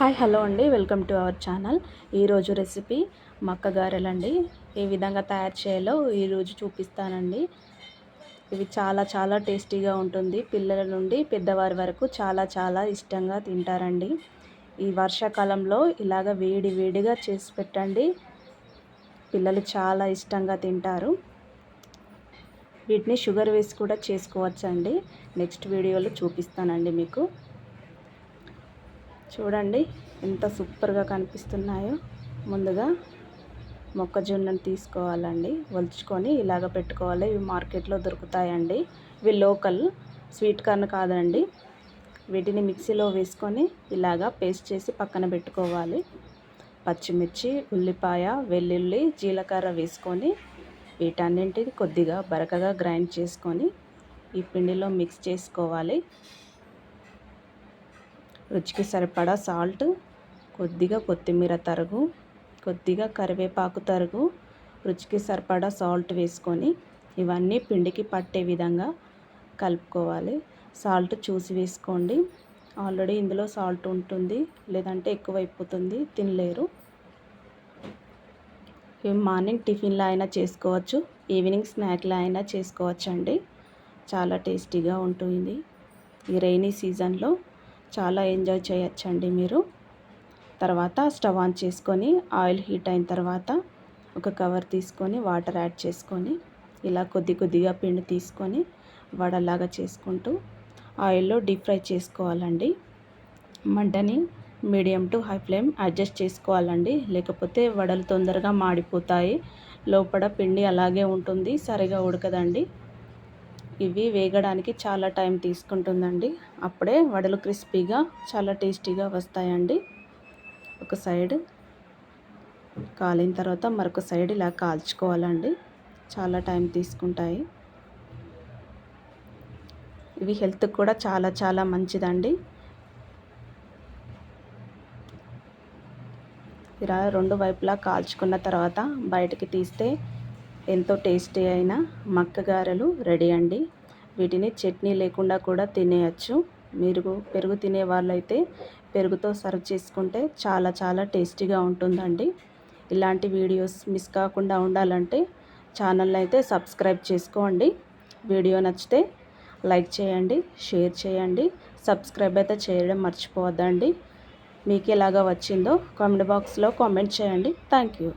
Hi hello అండి. Welcome to our channel. ఈరోజు recipe మక్క గారెలండి ఏ విధంగా తయారు చేయాలో ఈరోజు చూపిస్తానండి. ఇవి చాలా చాలా టేస్టీగా ఉంటుంది. పిల్లల నుండి పెద్దవారి వరకు చాలా చాలా ఇష్టంగా తింటారండి. ఈ వర్షాకాలంలో ఇలాగ వేడి వేడిగా చేసి పెట్టండి. పిల్లలు చాలా ఇష్టంగా తింటారు. వీటిని షుగర్ వేసి కూడా చేసుకోవచ్చండి. నెక్స్ట్ వీడియోలో చూపిస్తానండి మీకు. చూడండి ఎంత సూపర్గా కనిపిస్తున్నాయో. ముందుగా మొక్కజొన్నను తీసుకోవాలండి. వలుచుకొని ఇలాగ పెట్టుకోవాలి. ఇవి మార్కెట్లో దొరుకుతాయండి. ఇవి లోకల్ స్వీట్ కార్న్ కాదండి. వీటిని మిక్సీలో వేసుకొని ఇలాగా పేస్ట్ చేసి పక్కన పెట్టుకోవాలి. పచ్చిమిర్చి ఉల్లిపాయ వెల్లుల్లి జీలకర్ర వేసుకొని వీటన్నింటిని కొద్దిగా బరకగా గ్రైండ్ చేసుకొని ఈ పిండిలో మిక్స్ చేసుకోవాలి. రుచికి సరిపడా సాల్ట్ కొద్దిగా కొత్తిమీర తరుగు కొద్దిగా కరివేపాకు తరుగు రుచికి సరిపడా సాల్ట్ వేసుకొని ఇవన్నీ పిండికి పట్టే విధంగా కలుపుకోవాలి. సాల్ట్ చూసి వేసుకోండి. ఆల్రెడీ ఇందులో సాల్ట్ ఉంటుంది లేదంటే ఎక్కువ అయిపోతుంది తినలేరు. మార్నింగ్ టిఫిన్లో అయినా చేసుకోవచ్చు ఈవినింగ్ స్నాక్లో అయినా చేసుకోవచ్చు అండి చాలా టేస్టీగా ఉంటుంది. ఈ రైనీ సీజన్లో చాలా ఎంజాయ్ చేయొచ్చండి మీరు. తర్వాత స్టవ్ ఆన్ చేసుకొని ఆయిల్ హీట్ అయిన తర్వాత ఒక కవర్ తీసుకొని వాటర్ యాడ్ చేసుకొని ఇలా కొద్ది కొద్దిగా పిండి తీసుకొని వడలాగా చేసుకుంటూ ఆయిల్లో డీప్ ఫ్రై చేసుకోవాలండి. మంటని medium to high flame adjust చేసుకోవాలండి. లేకపోతే వడలు తొందరగా మాడిపోతాయి. లోపల పిండి అలాగే ఉంటుంది. సరిగా ఉడకదండి. ఇవి వేగడానికి చాలా టైం తీసుకుంటుందండి. అప్పుడే వడలు క్రిస్పీగా చాలా టేస్టీగా వస్తాయండి. ఒక సైడ్ కాలిన తర్వాత మరొక సైడ్ ఇలా కాల్చుకోవాలండి. చాలా టైం తీసుకుంటాయి. ఇవి హెల్త్కి కూడా చాలా చాలా మంచిదండి. ఇలా రెండు వైపులా కాల్చుకున్న తర్వాత బయటకి తీస్తే ఎంతో టేస్టీ అయిన మక్క గారెలు రెడీ అండి. వీటిని చట్నీ లేకుండా కూడా తినేయచ్చు. మీరు పెరుగు తినే వాళ్ళైతే పెరుగుతో సర్వ్ చేసుకుంటే చాలా చాలా టేస్టీగా ఉంటుందండి. ఇలాంటి వీడియోస్ మిస్ కాకుండా ఉండాలంటే ఛానల్ని అయితే సబ్స్క్రైబ్ చేసుకోండి. వీడియో నచ్చితే లైక్ చేయండి షేర్ చేయండి సబ్స్క్రైబ్ అయితే చేయడం మర్చిపోవద్దండి. మీకు ఎలాగా వచ్చిందో కామెంట్ బాక్స్లో కామెంట్ చేయండి. Thank you.